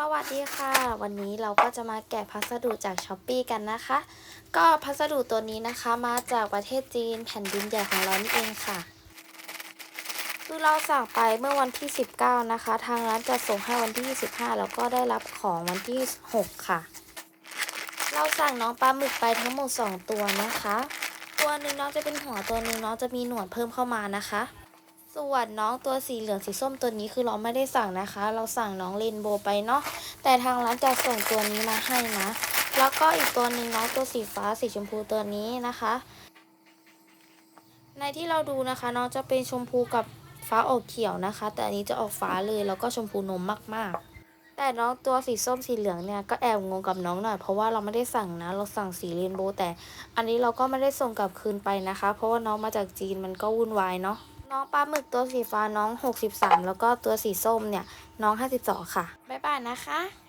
สวัสดีค่ะ วันนี้เราก็จะมาแกะพัสดุจากช้อปปีกันนะคะ ก็พัสดุตัวนี้นะคะมาจากประเทศจีนแผ่นดินใหญ่ของเรานี่เองค่ะคือเราสั่งไปเมื่อวันที่ 19 นะคะ ทางร้านจะส่งให้วันที่ 25 แล้วก็ได้รับของวันที่ 6 ค่ะ เราสั่งน้องปลาหมึกไปทั้งหมด 2 ตัวนะคะ ตัวหนึ่งน้องจะเป็นหัวตัวหนึ่งน้องจะมีหนวดเพิ่มเข้ามานะคะ ส่วนน้องตัวสีเหลืองสีส้มตัวนี้คือเราไม่ได้สั่งนะคะ เราสั่งน้องเรนโบไปเนาะแต่ทางร้านจะส่งตัวนี้มาให้นะ แล้วก็อีกตัวหนึ่งน้องตัวสีฟ้าสีชมพูตัวนี้นะคะ ในที่เราดูนะคะ น้องจะเป็นชมพูกับฟ้าออกเขียวนะคะ แต่อันนี้จะออกฟ้าเลยแล้วก็ชมพูนมมากๆ แต่น้องตัวสีส้มสีเหลืองเนี่ยก็แอบงงกับน้องหน่อยเพราะว่าเราไม่ได้สั่งนะ เราสั่งสีเรนโบว์แต่อันนี้เราก็ไม่ได้ส่งกลับคืนไปนะคะ เพราะว่าน้องมาจากจีนมันก็วุ่นวายเนาะ น้องปลาหมึกตัวสีฟ้าน้อง 63 แล้วก็ตัวสีส้มเนี่ยน้อง 52 ค่ะ บ๊ายบายนะคะ